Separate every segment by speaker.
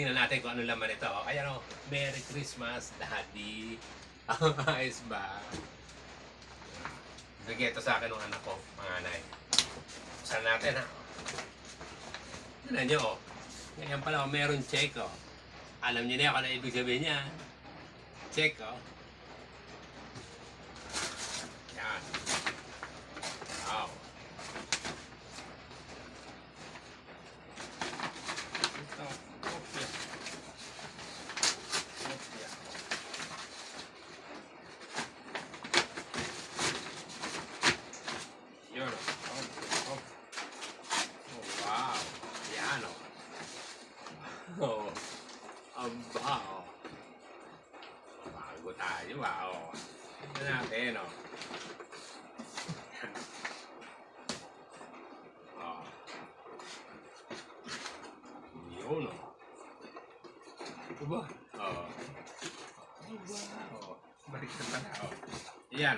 Speaker 1: Tingnan natin kung ano laman ito. Oh, Ayan o, Merry Christmas, Daddy. Ayos ba? Bigay ito sa akin ng anak ko, mga anay. Buksan natin ha. Tignan nyo oh. Ngayon pala, oh, meron check oh. Alam niyo na kung ano ibig sabihin niya. Check oh. Yan. Wow. Ito, kopya. Kopya. Yun oh. Oh, oh. Oh, wow. Yan oh. Oh. Aba oh. Tayo ah oh. Ito natin oh. Oh. Yun oh. Ito ba? Oh. Wow. Balik na pala oh. Yan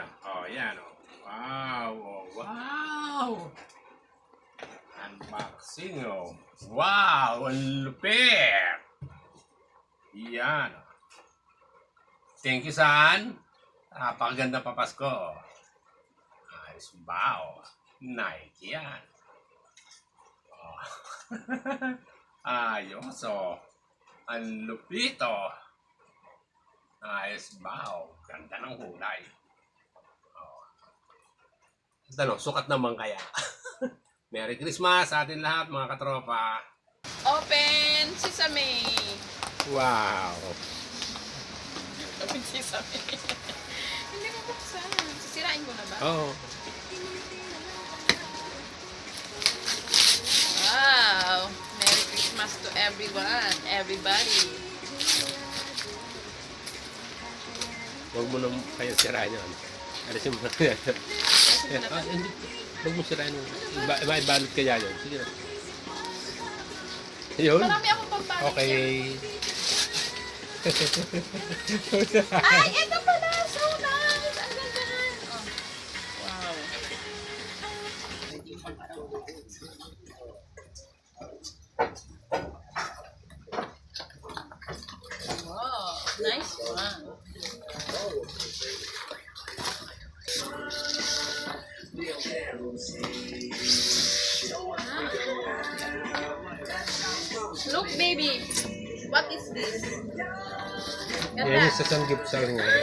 Speaker 1: oh. Wow. Oh, wow. Unboxing oh. Wow. Ang lupit. Yan. Thank you, San. Napakaganda pa Pasko. Ayos ba? oh? Nike yan. Oh. Ayos oh. Ang lupit oh. Ayos ba? Oh. Ganda ng kulay. Oh. Ano, sukat naman kaya. Merry Christmas sa atin lahat mga katropa.
Speaker 2: Open sesame.
Speaker 1: Wow.
Speaker 2: Open sesame. Hindi mo buksan. Sisirain ko na ba?
Speaker 1: Oh.
Speaker 2: Wow. Merry Christmas to everyone. Everybody.
Speaker 1: Huwag mo nang kayo sirain yun. Alisin mo na yan. ah, hindi. Huwag mo sirain yun. Iba, iba, ibalot kaya yun. Sige na. Yun.
Speaker 2: Marami akong pagpapalagyan.
Speaker 1: Okay.
Speaker 2: Ay, ito pala. So nice. Wow. Wow. Nice one. Look, baby. What is this?
Speaker 1: Yan
Speaker 2: Ganda.
Speaker 1: yung sa sanggip sa rin. Wow.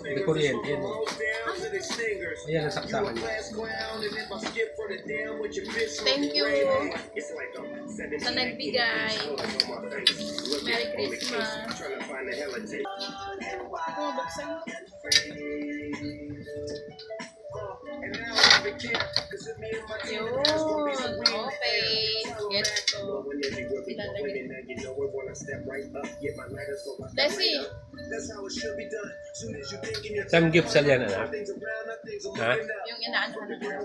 Speaker 1: Hindi kuryente yun. eh. Ayan, nasaksakan niya.
Speaker 2: Thank you sa nagbigay. Merry Christmas. Oh, buksan. Yun. Okay. Get to. Desi,
Speaker 1: Sam Gipsal yan, anak. Ha?
Speaker 2: yung inaano na ng